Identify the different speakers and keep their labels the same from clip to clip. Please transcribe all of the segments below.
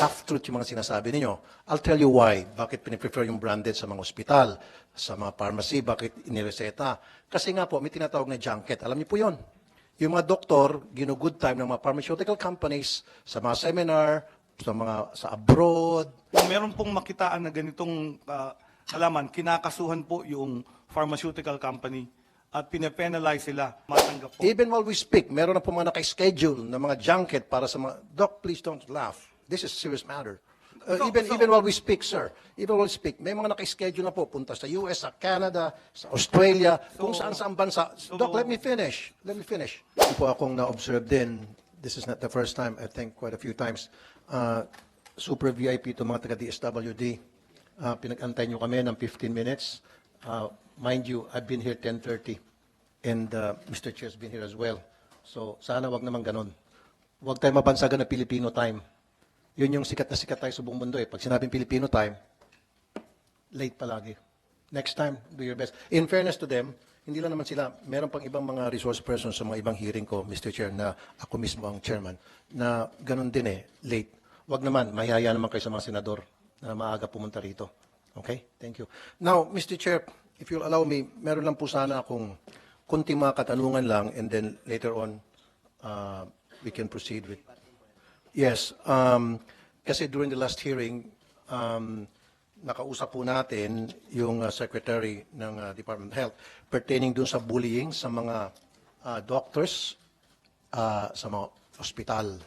Speaker 1: half-truth yung mga sinasabi ninyo. I'll tell you why. Bakit piniprefer yung branded sa mga ospital, sa mga pharmacy, bakit inireseta. Kasi nga po, may tinatawag na junket. Alam niyo po yon. Yung mga doktor, gino-good time ng mga pharmaceutical companies sa mga seminar, sa mga sa abroad.
Speaker 2: Kung meron pong makitaan na ganitong ah, halaman, kinakasuhan po yung pharmaceutical company at pinapenalize sila. Matanggap po.
Speaker 1: Even while we speak, meron na po mga naka-schedule na mga junket para sa mga, Doc, please don't laugh. This is a serious matter. Uh,
Speaker 2: So-
Speaker 1: even
Speaker 2: so-
Speaker 1: even while we speak, sir, even while we speak, may mga naka-schedule na po punta sa US, sa Canada, sa Australia, kung saan saan bansa. Doc, let me finish. Let me finish. Ito po akong na-observe din. This is not the first time, I think quite a few times. Uh, super VIP to mga taga-DSWD. Uh, pinag-antay nyo kami ng 15 minutes. Uh, mind you, I've been here 10.30 and uh, Mr. Chair's been here as well. So sana wag naman ganun. Huwag tayo mabansagan na Filipino time. Yun yung sikat na sikat tayo sa buong mundo eh. Pag sinabing Filipino time, late palagi. Next time, do your best. In fairness to them, hindi lang naman sila, meron pang ibang mga resource persons sa mga ibang hearing ko, Mr. Chair, na ako mismo ang chairman, na ganun din eh, late. Wag naman, mahihaya naman kayo sa mga senador na maaga pumunta rito. Okay? Thank you. Now, Mr. Chair, if you'll allow me, meron lang po sana akong kunting mga katanungan lang and then later on, uh, we can proceed with Yes, um, kasi during the last hearing, um, nakausap po natin yung uh, Secretary ng uh, Department of Health pertaining dun sa bullying sa mga uh, doctors uh, sa mga ospital.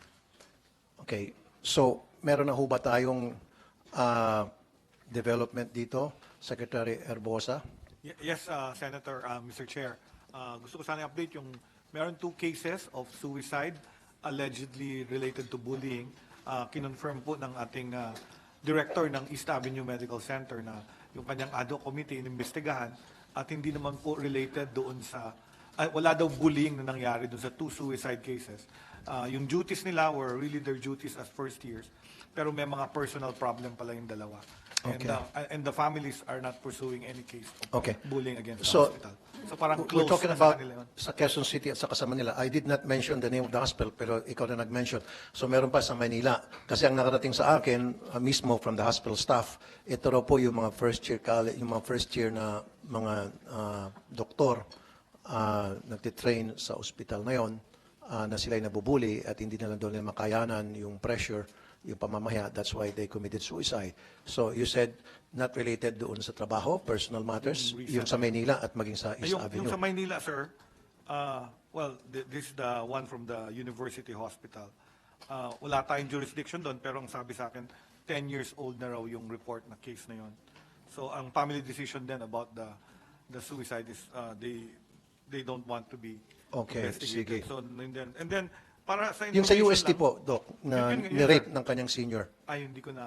Speaker 1: Okay, so meron na ho ba tayong uh, development dito, Secretary Erbosa?
Speaker 2: Y- Yes, uh, Senator, uh, Mr. Chair. Uh, gusto ko sana i-update yung meron two cases of suicide allegedly related to bullying. Uh, kinonfirm po ng ating uh, director ng East Avenue Medical Center na yung kanyang ad hoc committee inimbestigahan at hindi naman po related doon sa ah, wala daw bullying na nangyari doon sa two suicide cases. Uh, yung duties nila were really their duties as first years pero may mga personal problem pala yung dalawa. And,
Speaker 1: Okay.
Speaker 2: uh, and the families are not pursuing any case of
Speaker 1: Okay.
Speaker 2: bullying against the
Speaker 1: So,
Speaker 2: hospital. So parang
Speaker 1: We're
Speaker 2: close
Speaker 1: talking
Speaker 2: na sa
Speaker 1: about
Speaker 2: kanila yun.
Speaker 1: sa Quezon City at sa Manila. I did not mention the name of the hospital, pero ikaw na nag-mention. So meron pa sa Manila. Kasi ang nakarating sa akin, uh, mismo from the hospital staff, ito raw po yung mga first year college, yung mga first year na mga uh, doktor uh, nagtitrain sa ospital na yon uh, na sila'y nabubuli at hindi na lang doon nila makayanan yung pressure, yung pamamaya. That's why they committed suicide. So you said not related doon sa trabaho, personal matters, yung sa Manila at maging sa East
Speaker 2: yung,
Speaker 1: Avenue.
Speaker 2: yung sa Maynila, sir, uh, well, th- this is the one from the University Hospital. Uh, wala tayong jurisdiction doon, pero ang sabi sa akin, 10 years old na raw yung report na case na yon. So ang family decision then about the the suicide is uh, they they don't want to be
Speaker 1: Okay,
Speaker 2: investigated.
Speaker 1: sige.
Speaker 2: So and then and then para sa
Speaker 1: Yung sa UST
Speaker 2: lang-
Speaker 1: po, Doc, na
Speaker 2: Yun, yun, yun,
Speaker 1: ni-rape
Speaker 2: sir.
Speaker 1: ng kanyang senior.
Speaker 2: Ay, hindi ko na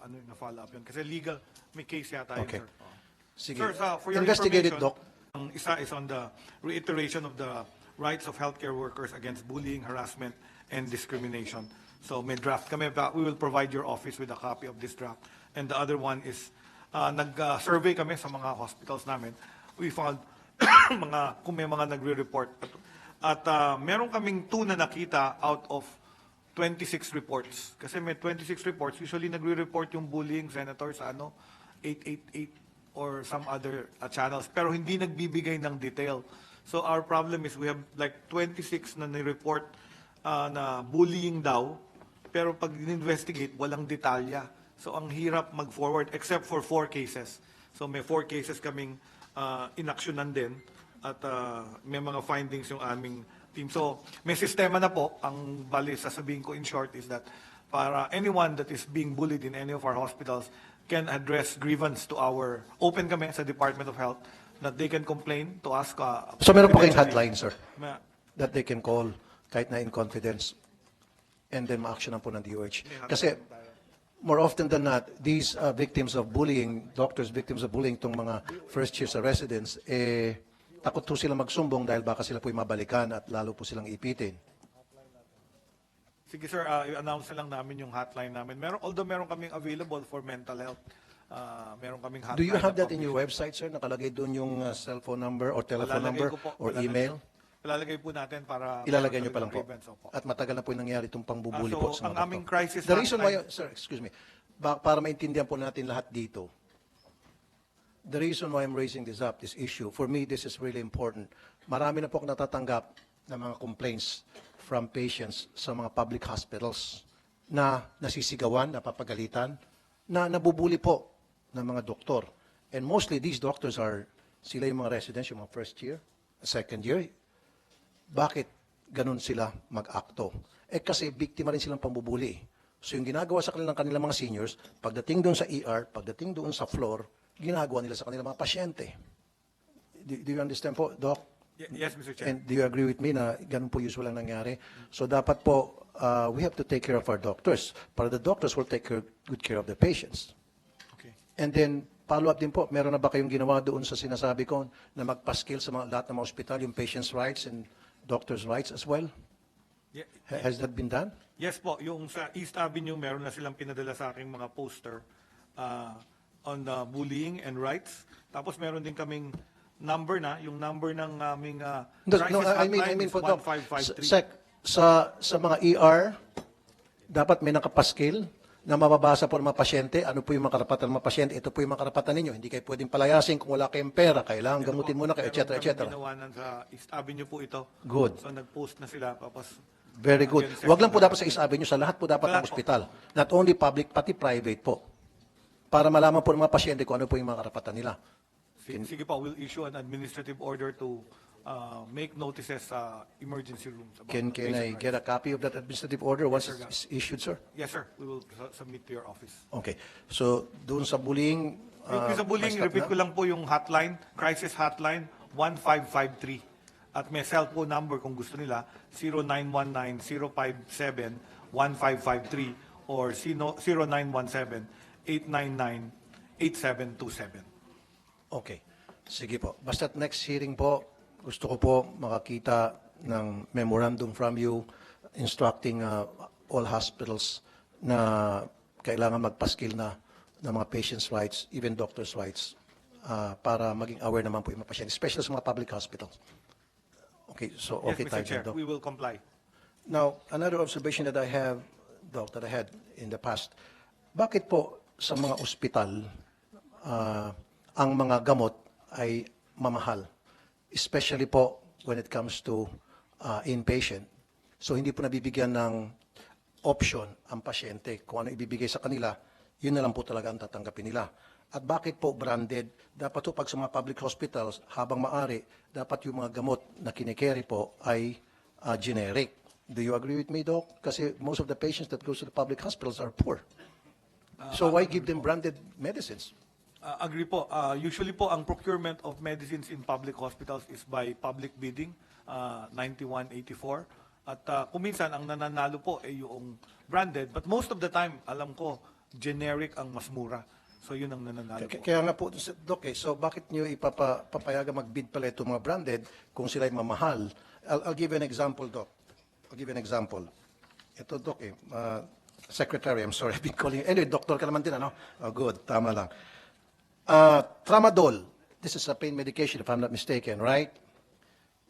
Speaker 2: ano na follow up yun kasi legal may case yata yun,
Speaker 1: Okay.
Speaker 2: sir. Oo.
Speaker 1: Sige.
Speaker 2: Sir, sa- for your
Speaker 1: Investigate it, Doc.
Speaker 2: Ang isa is on the reiteration of the rights of healthcare workers against bullying, harassment, and discrimination. So may draft kami, we will provide your office with a copy of this draft. And the other one is, uh, nag-survey kami sa mga hospitals namin. We found mga, kung may mga nagre-report. At, at uh, meron kaming two na nakita out of 26 reports. Kasi may 26 reports. Usually nagre-report yung bullying, senator, sa ano, 888 or some other uh, channels. Pero hindi nagbibigay ng detail. So our problem is we have like 26 na ni-report uh, na bullying daw. Pero pag investigate walang detalya. So ang hirap mag-forward except for four cases. So may four cases kaming uh, inaksyonan din at uh, may mga findings yung aming team. So may sistema na po. Ang bali sasabihin ko in short is that para anyone that is being bullied in any of our hospitals can address grievance to our, open kami sa Department of Health that they can complain to us. Uh,
Speaker 1: So meron po kayong hotline, sir,
Speaker 2: Ma-
Speaker 1: that they can call kahit na in confidence and then ma-actionan po ng DOH. Kasi more often than not, these uh, victims of bullying, doctors victims of bullying, itong mga first year sa residents, eh, takot po sila magsumbong dahil baka sila po'y mabalikan at lalo po silang ipitin.
Speaker 2: Sige sir, uh, i-announce lang namin yung hotline namin. Meron, although meron kaming available for mental health, uh, meron kaming hotline.
Speaker 1: Do you have that in your website, sir? Nakalagay doon yung uh, cellphone number or telephone number
Speaker 2: po,
Speaker 1: or email?
Speaker 2: Ilalagay po natin para...
Speaker 1: Ilalagay nyo pa lang po.
Speaker 2: Opo.
Speaker 1: At matagal na po yung nangyari itong pangbubuli
Speaker 2: Ah, so,
Speaker 1: po sa
Speaker 2: ang aming crisis
Speaker 1: The reason why, sir, excuse me, para maintindihan po natin lahat dito, the reason why I'm raising this up, this issue, for me, this is really important. Marami na po akong natatanggap ng mga complaints from patients sa mga public hospitals na nasisigawan, napapagalitan, na nabubuli po ng mga doktor. And mostly these doctors are, sila yung mga residents, yung mga first year, second year, bakit ganun sila mag-akto? Eh kasi biktima rin silang pambubuli. So yung ginagawa sa kanila ng kanilang mga seniors, pagdating doon sa ER, pagdating doon sa floor, ginagawa nila sa kanilang mga pasyente. Do, do you understand po, Doc?
Speaker 2: Yes, Mr. Chair.
Speaker 1: And do you agree with me na ganun po usual ang nangyari? So dapat po, uh, we have to take care of our doctors. Para the doctors will take care, good care of the patients.
Speaker 2: Okay.
Speaker 1: And then, follow up din po, meron na ba kayong ginawa doon sa sinasabi ko na magpaskill sa mga, lahat ng mga ospital, yung patient's rights and doctor's rights as well?
Speaker 2: Ye-
Speaker 1: Ha- Has that been done?
Speaker 2: Yes po, yung sa East Avenue, meron na silang pinadala sa aking mga poster uh, on the bullying and rights. Tapos meron din kaming number na, yung number ng aming uh,
Speaker 1: No,
Speaker 2: crisis
Speaker 1: no, I mean, I mean
Speaker 2: is
Speaker 1: po, Doc,
Speaker 2: 1553.
Speaker 1: sec, sa, sa mga ER, dapat may nakapaskil na mababasa po ng mga pasyente, ano po yung mga karapatan ng mga pasyente, ito po yung mga karapatan ninyo. Hindi kayo pwedeng palayasin kung wala kayong pera, kailangan gamutin muna kayo, etc. Etc.
Speaker 2: kaming ginawa na sa East Avenue po ito.
Speaker 1: Good.
Speaker 2: So nag-post na sila, tapos
Speaker 1: Very good. Wag lang po dapat sa East Avenue, sa lahat po dapat ng
Speaker 2: po.
Speaker 1: ospital. Not only public, pati private po para malaman po ng mga pasyente kung ano po yung mga karapatan nila.
Speaker 2: Sige, sige po, we'll issue an administrative order to uh, make notices sa emergency rooms. about
Speaker 1: Can, can I get a copy of that administrative order once
Speaker 2: sir,
Speaker 1: it's issued, sir?
Speaker 2: Yes, sir. We will su- submit to your office.
Speaker 1: Okay. So, doon sa bullying...
Speaker 2: Uh, yung
Speaker 1: uh,
Speaker 2: sa bullying, repeat
Speaker 1: na?
Speaker 2: ko lang po yung hotline, crisis hotline 1553. At may cellphone number kung gusto nila, 0919-057-1553 or 0917 899-8727.
Speaker 1: Okay. Sige po. Basta't next hearing po, gusto ko po makakita ng memorandum from you instructing uh, all hospitals na kailangan magpaskil na ng mga patients' rights, even doctors' rights, uh, para maging aware naman po yung mga pasyente, especially sa mga public hospitals. Okay, so okay yes,
Speaker 2: Mr.
Speaker 1: tayo
Speaker 2: Chair,
Speaker 1: Doc.
Speaker 2: we will comply.
Speaker 1: Now, another observation that I have, Doc, that I had in the past, bakit po sa mga ospital, ah, ang mga gamot ay mamahal? Especially po when it comes to ah, inpatient. So, hindi po nabibigyan ng option ang pasyente kung ano ibibigay sa kanila, yun na lang po talaga ang tatanggapin nila. At bakit po branded? Dapat po pag sa mga public hospitals, habang maari, dapat yung mga gamot na kinikerry po ay ah, generic. Do you agree with me, Doc? Kasi most of the patients that goes to the public hospitals are poor. So why give them branded medicines?
Speaker 2: Uh, agree po. Uh, usually po, ang procurement of medicines in public hospitals is by public bidding, uh, 9184. At uh, kuminsan, ang nananalo po ay yung branded. But most of the time, alam ko, generic ang mas mura. So yun ang nananalo
Speaker 1: K-
Speaker 2: po.
Speaker 1: Kaya nga po, Doc, eh, so bakit nyo ipapapayagan mag-bid pala itong mga branded kung sila'y mamahal? I'll, I'll give you an example, Doc. I'll give you an example. Ito, Doc, eh, uh, Secretary, I'm sorry, I've been calling you. Anyway, doctor ka naman din, ano? Oh, good, tama lang. Uh, tramadol, this is a pain medication, if I'm not mistaken, right?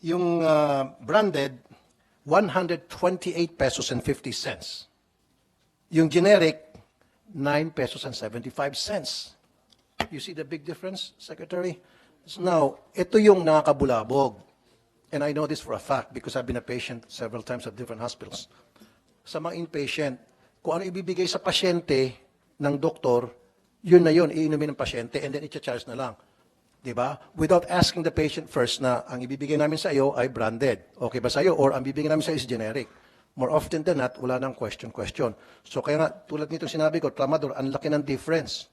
Speaker 1: Yung uh, branded, 128 pesos and 50 cents. Yung generic, 9 pesos and 75 cents. You see the big difference, Secretary? So now, ito yung nakakabulabog. And I know this for a fact because I've been a patient several times at different hospitals. Sa mga inpatient, kung ano ibibigay sa pasyente ng doktor, yun na yun, iinumin ng pasyente and then i-charge na lang. Di ba? Without asking the patient first na ang ibibigay namin sa iyo ay branded. Okay ba sa iyo? Or ang bibigay namin sa iyo is generic. More often than not, wala nang question-question. So kaya nga, tulad nito sinabi ko, Tramador, ang laki ng difference.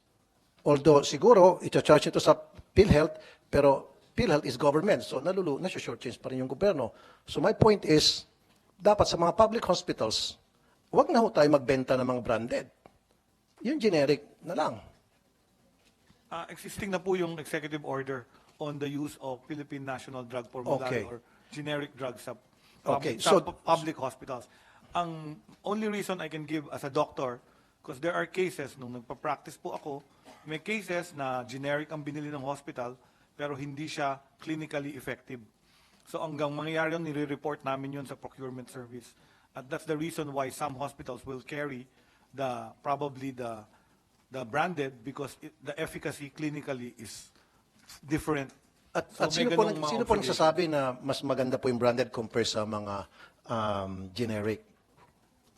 Speaker 1: Although siguro, ita-charge ito sa PhilHealth, pero PhilHealth is government, so nalulu, nasa-shortchange pa rin yung gobyerno. So my point is, dapat sa mga public hospitals, wag na ho tayo magbenta ng mga branded. Yung generic na lang.
Speaker 2: Uh, existing na po yung executive order on the use of Philippine National Drug Formulary
Speaker 1: Okay.
Speaker 2: or generic drugs sa, pub-
Speaker 1: Okay,
Speaker 2: sa
Speaker 1: so-
Speaker 2: pu- public hospitals. Ang only reason I can give as a doctor, because there are cases, nung nagpa-practice po ako, may cases na generic ang binili ng hospital, pero hindi siya clinically effective. So hanggang mangyayari yun, nire-report namin yun sa procurement service. At that's the reason why some hospitals will carry the, probably the, the branded because it, the efficacy clinically is different.
Speaker 1: At,
Speaker 2: So
Speaker 1: at sino po,
Speaker 2: mga
Speaker 1: sino po nagsasabi na mas maganda po yung branded compare sa mga um, generic?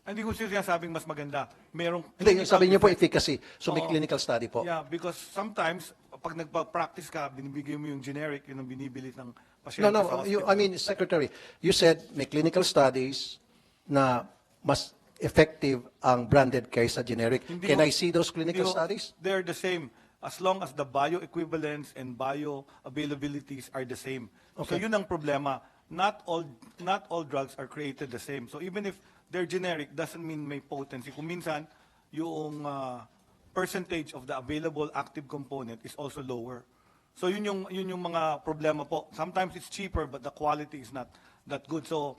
Speaker 2: Hindi ko siya sinasabing mas maganda. Merong
Speaker 1: Hindi, sabi niyo po efficacy. So may
Speaker 2: Oo.
Speaker 1: clinical study po.
Speaker 2: Yeah, because sometimes, pag nagpa-practice ka, binibigay mo yung generic, yun ang binibili ng pasyente
Speaker 1: No, no, you,
Speaker 2: hospital.
Speaker 1: I mean, Secretary, you said may clinical studies na mas effective ang branded kaysa generic.
Speaker 2: Hindi
Speaker 1: Can
Speaker 2: ho-
Speaker 1: I see those clinical
Speaker 2: ho-
Speaker 1: studies?
Speaker 2: They're the same. As long as the bioequivalence and bioavailabilities are the same. So
Speaker 1: Okay.
Speaker 2: yun ang problema. Not all, not all drugs are created the same. So even if they're generic, doesn't mean may potency. Kung minsan, yung ah, percentage of the available active component is also lower. So yun yung, yun yung mga problema po. Sometimes it's cheaper, but the quality is not that good. So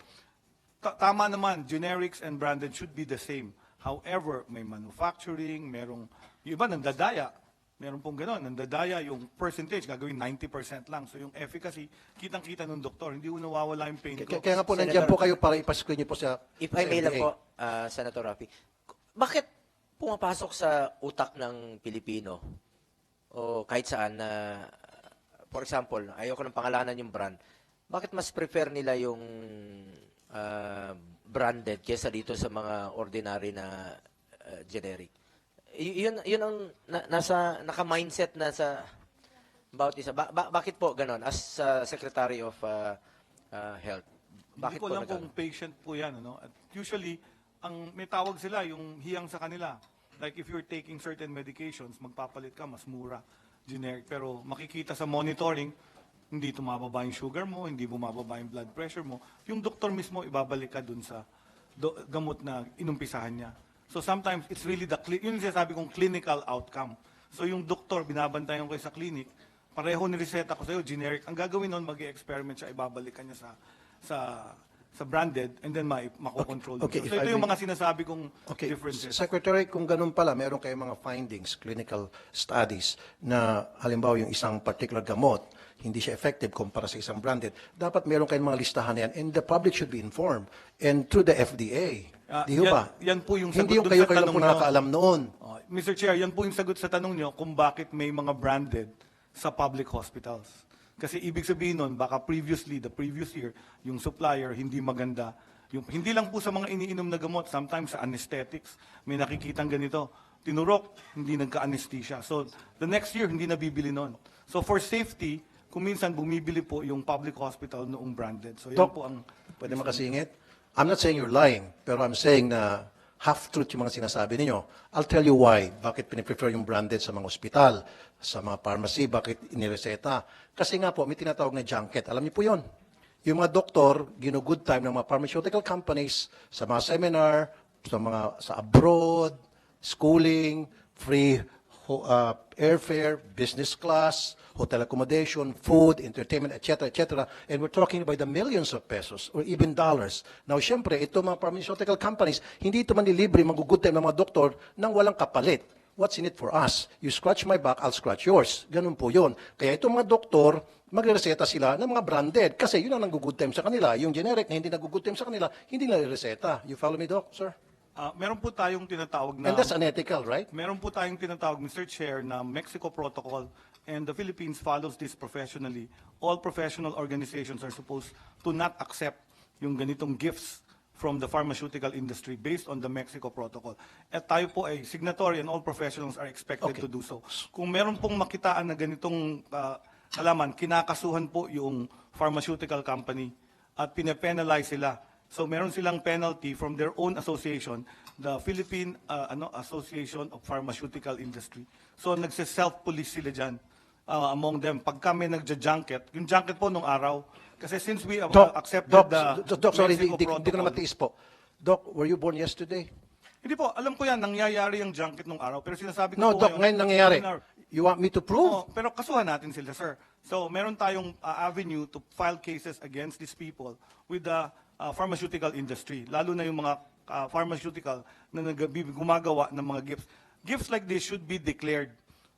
Speaker 2: tama naman, generics and branded should be the same. However, may manufacturing, merong, yung iba nandadaya. Meron pong gano'n, nandadaya yung percentage, gagawin 90% lang. So yung efficacy, kitang-kita ng doktor, hindi ko nawawala yung pain ko.
Speaker 1: Kaya, kaya nga po,
Speaker 3: Senator-
Speaker 1: nandiyan po kayo para ipascreen niyo po sa
Speaker 3: If I may lang po, ah, Senator Rafi, bakit pumapasok sa utak ng Pilipino o kahit saan na, for example, ayoko ng pangalanan yung brand, bakit mas prefer nila yung ah, branded kesa dito sa mga ordinary na ah, generic? Y- yun, yun ang na- nasa, naka-mindset na sa bawat isa. Ba- ba- bakit po ganon? As ah, Secretary of ah, ah, Health,
Speaker 2: Hindi
Speaker 3: bakit
Speaker 2: ko
Speaker 3: po
Speaker 2: alam
Speaker 3: na
Speaker 2: kung patient po yan. Ano? At usually, ang may tawag sila, yung hiyang sa kanila. Like if you're taking certain medications, magpapalit ka, mas mura, generic. Pero makikita sa monitoring, hindi tumababa yung sugar mo, hindi bumababa yung blood pressure mo. Yung doktor mismo, ibabalik ka dun sa do- gamot na inumpisahan niya. So sometimes, it's really the, yun sinasabi kong clinical outcome. So yung doktor, binabantayan ko sa clinic, pareho ni reseta ko sa'yo, generic. Ang gagawin nun, mag-experiment siya, ibabalik ka niya sa sa sa branded and then ma makokontrol.
Speaker 1: Okay,
Speaker 2: so
Speaker 1: if
Speaker 2: ito
Speaker 1: I
Speaker 2: yung mga sinasabi kong
Speaker 1: Okay,
Speaker 2: differences.
Speaker 1: Secretary, kung ganun pala, meron kayong mga findings, clinical studies, na halimbawa yung isang particular gamot, hindi siya effective kumpara sa isang branded, dapat meron kayong mga listahan na yan and the public should be informed and through the FDA.
Speaker 2: Ah,
Speaker 1: Di ho
Speaker 2: yan-
Speaker 1: ba?
Speaker 2: yan po yung
Speaker 1: Hindi
Speaker 2: sagot
Speaker 1: yung
Speaker 2: dun
Speaker 1: kayo
Speaker 2: sa
Speaker 1: kayo lang
Speaker 2: tanong
Speaker 1: po
Speaker 2: nyo.
Speaker 1: nakakaalam noon.
Speaker 2: Oh, Mr. Chair, yan po yung sagot sa tanong nyo kung bakit may mga branded sa public hospitals. Kasi ibig sabihin nun, baka previously, the previous year, yung supplier hindi maganda. Yung, hindi lang po sa mga iniinom na gamot, sometimes sa anesthetics, may nakikitang ganito. Tinurok, hindi nagka-anesthesia. So, the next year, hindi nabibili nun. So, for safety, kung minsan bumibili po yung public hospital noong branded. So, yan
Speaker 1: Doc,
Speaker 2: po ang...
Speaker 1: pwede makasingit? I'm not saying you're lying, pero I'm saying na half-truth yung mga sinasabi ninyo. I'll tell you why. Bakit piniprefer yung branded sa mga ospital, sa mga pharmacy, bakit inireseta. Kasi nga po, may tinatawag na junket. Alam niyo po yon. Yung mga doktor, gino-good time ng mga pharmaceutical companies sa mga seminar, sa mga sa abroad, schooling, free uh, airfare, business class, hotel accommodation, food, entertainment, etc., etc. And we're talking about the millions of pesos or even dollars. Now, syempre, ito mga pharmaceutical companies, hindi ito manlilibre, magugood time ng mga doktor nang walang kapalit. What's in it for us? You scratch my back, I'll scratch yours. Ganun po yun. Kaya itong mga doktor, magre-reseta sila ng mga branded kasi yun ang nag-good time sa kanila. Yung generic na hindi nag-good time sa kanila, hindi nila reseta. You follow me, Doc, sir?
Speaker 2: Ah, meron po tayong tinatawag na...
Speaker 1: And that's unethical, right?
Speaker 2: Meron po tayong tinatawag, Mr. Chair, na Mexico Protocol and the Philippines follows this professionally. All professional organizations are supposed to not accept yung ganitong gifts from the pharmaceutical industry based on the Mexico Protocol. At tayo po ay signatory and all professionals are expected
Speaker 1: Okay.
Speaker 2: to do so. Kung meron pong makitaan na ganitong ah, alaman, kinakasuhan po yung pharmaceutical company at pinapenalize sila. So meron silang penalty from their own association, the Philippine uh, ano Association of Pharmaceutical Industry. So nagse-self-police sila dyan uh, among them. Pagka may nagja-junket, yung junket po nung araw, kasi since we uh,
Speaker 1: Doc,
Speaker 2: accepted
Speaker 1: Doc,
Speaker 2: the
Speaker 1: Doc, sorry, di, di, di ko na matiis po. Doc, were you born yesterday?
Speaker 2: Hindi po, alam ko yan, nangyayari yung junket nung araw. Pero sinasabi ko
Speaker 1: No,
Speaker 2: po
Speaker 1: Doc, ngayon nangyayari. You want me to prove?
Speaker 2: Oo, pero kasuhan natin sila, sir. So, meron tayong uh, avenue to file cases against these people with the uh, pharmaceutical industry, lalo na yung mga uh, pharmaceutical na gumagawa ng mga gifts. Gifts like this should be declared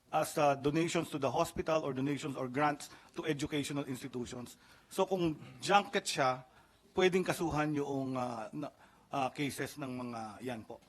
Speaker 2: as uh, donations to the hospital or donations or grants to educational institutions. So kung junket siya, pwedeng kasuhan yung uh, uh, cases ng mga yan po.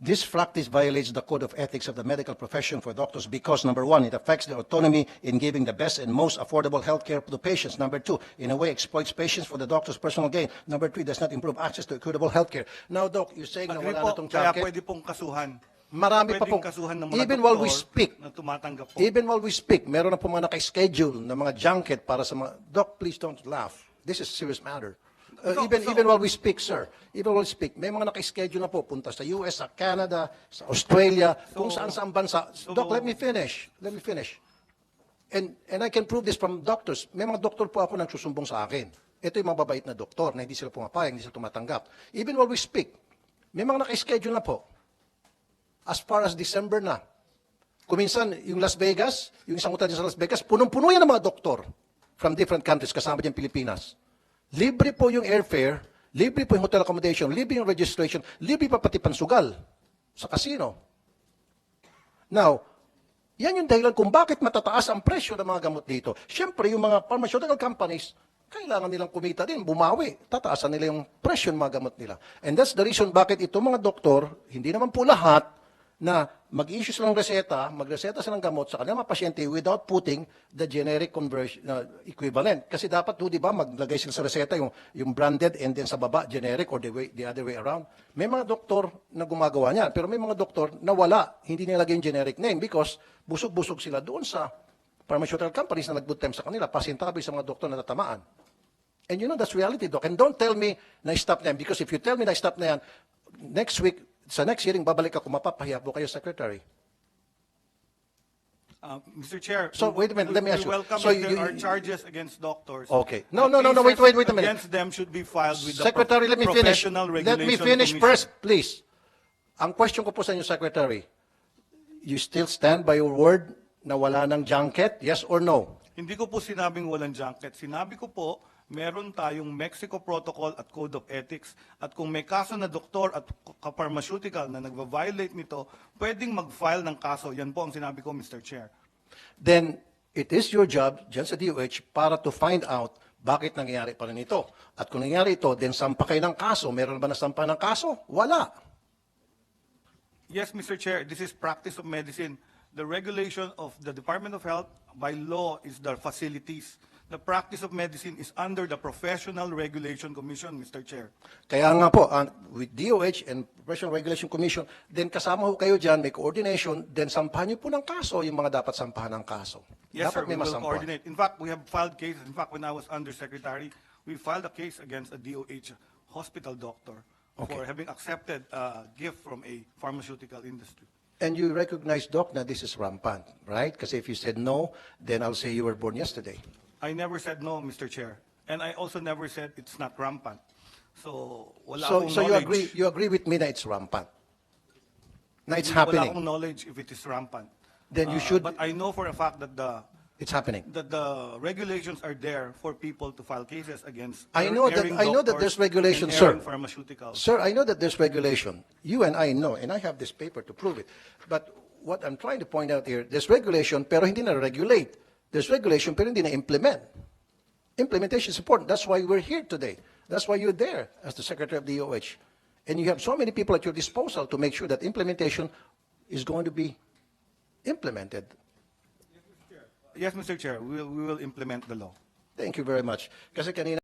Speaker 1: This practice violates the code of ethics of the medical profession for doctors because, number one, it affects their autonomy in giving the best and most affordable health care to patients. Number two, in a way, exploits patients for the doctor's personal gain. Number three, does not improve access to equitable health care. Now, Doc, you're saying na
Speaker 2: Agree
Speaker 1: wala
Speaker 2: po,
Speaker 1: na itong
Speaker 2: kaya
Speaker 1: junket.
Speaker 2: pwede pong kasuhan.
Speaker 1: Marami pa pong-
Speaker 2: kasuhan ng mga
Speaker 1: even while we speak,
Speaker 2: na tumatanggap po.
Speaker 1: Even while we speak, meron na po mga naka-schedule na mga junket para sa mga, Doc, please don't laugh. This is a serious matter. Uh, even even while we speak, sir, even while we speak, may mga naka-schedule na po, punta sa US, sa Canada, sa Australia, kung
Speaker 2: So-
Speaker 1: saan saan bansa. Doc, let me finish. Let me finish. And, and I can prove this from doctors. May mga doktor po ako nang susumbong sa akin. Ito yung mababait na doktor na hindi sila pumapayag, hindi sila tumatanggap. Even while we speak, may mga naka-schedule na po. As far as December na. Kuminsan, yung Las Vegas, yung isang hotel sa Las Vegas, punong-puno yan ng mga doktor from different countries, kasama dyan Pilipinas. Libre po yung airfare, libre po yung hotel accommodation, libre yung registration, libre pa pati pansugal sa casino. Now, yan yung dahilan kung bakit matataas ang presyo ng mga gamot dito. Siyempre, yung mga pharmaceutical companies, kailangan nilang kumita din, bumawi. Tataasan nila yung presyo ng mga gamot nila. And that's the reason bakit itong mga doktor, hindi naman po lahat, na mag-issue sila ng reseta, magreseta sila ng gamot sa kanilang mga pasyente without putting the generic conversion uh, equivalent. Kasi dapat, do, di ba, maglagay sila sa reseta yung, yung branded and then sa baba, generic or the, way, the other way around. May mga doktor na gumagawa niyan, pero may mga doktor na wala, hindi nilagay yung generic name because busog-busog sila doon sa pharmaceutical companies na nag-good time sa kanila, pasintabi sa mga doktor na natamaan. And you know, that's reality, Doc. And don't tell me na stop na yan because if you tell me na stop na yan, next week, sa next hearing, babalik ako, mapapahiya po kayo, Secretary.
Speaker 2: Uh, Mr. Chair.
Speaker 1: So, wait a minute, let me ask you.
Speaker 2: welcome
Speaker 1: So, you-
Speaker 2: are charges against doctors.
Speaker 1: Okay. No, no, no, no, wait, wait, wait a minute.
Speaker 2: Against them should be filed with the
Speaker 1: Secretary, let me finish. Let me finish
Speaker 2: Commission.
Speaker 1: first, please. Ang question ko po sa inyo, Secretary, you still stand by your word na wala ng junket? Yes or no?
Speaker 2: Hindi ko po sinabing walang junket. Sinabi ko po, meron tayong Mexico Protocol at Code of Ethics. At kung may kaso na doktor at pharmaceutical na nagva-violate nito, pwedeng mag-file ng kaso. Yan po ang sinabi ko, Mr. Chair.
Speaker 1: then it is your job dyan sa DOH para to find out bakit nangyayari pa rin ito. At kung nangyayari ito, then sampa kayo ng kaso. Meron ba nasampa ng kaso? Wala.
Speaker 2: Yes, Mr. Chair, this is practice of medicine. The regulation of the Department of Health by law is the facilities. The practice of medicine is under the Professional Regulation Commission, Mr. Chair.
Speaker 1: Kaya nga po, ang- with DOH and Professional Regulation Commission, then kasama ho kayo dyan, may coordination, then sampahan niyo po ng kaso yung mga dapat sampahan ng kaso.
Speaker 2: Yes,
Speaker 1: dapat
Speaker 2: sir, we will coordinate. In fact, we have filed cases. In fact, when I was undersecretary, we filed a case against a DOH hospital doctor for having accepted a gift from a pharmaceutical industry.
Speaker 1: And you recognize, Doc, na this is rampant, right? Kasi if you said no, then I'll say you were born yesterday.
Speaker 2: I never said no, Mr. Chair. And I also never said it's not rampant. So, wala
Speaker 1: So,
Speaker 2: akong
Speaker 1: so you
Speaker 2: knowledge.
Speaker 1: agree, you agree with me na it's rampant? Na it's
Speaker 2: Wala
Speaker 1: happening?
Speaker 2: akong knowledge if it is rampant.
Speaker 1: Then you
Speaker 2: Uh,
Speaker 1: should-
Speaker 2: But I know for a fact that the
Speaker 1: It's happening.
Speaker 2: that the regulations are there for people to file cases against.
Speaker 1: I know that-
Speaker 2: erring
Speaker 1: I know that
Speaker 2: doctors
Speaker 1: there's regulation,
Speaker 2: and
Speaker 1: sir.
Speaker 2: pharmaceuticals.
Speaker 1: Sir, I know that there's regulation. You and I know, and I have this paper to prove it. But what I'm trying to point out here, there's regulation pero hindi na-regulate. There's regulation pero hindi na-implement. Implementation is important. That's why we're here today. That's why you're there as the Secretary of the OH. And you have so many people at your disposal to make sure that implementation is going to be implemented.
Speaker 2: Yes, Mr. Chair, we will, we will implement the law.
Speaker 1: Thank you very much. Kasi kanina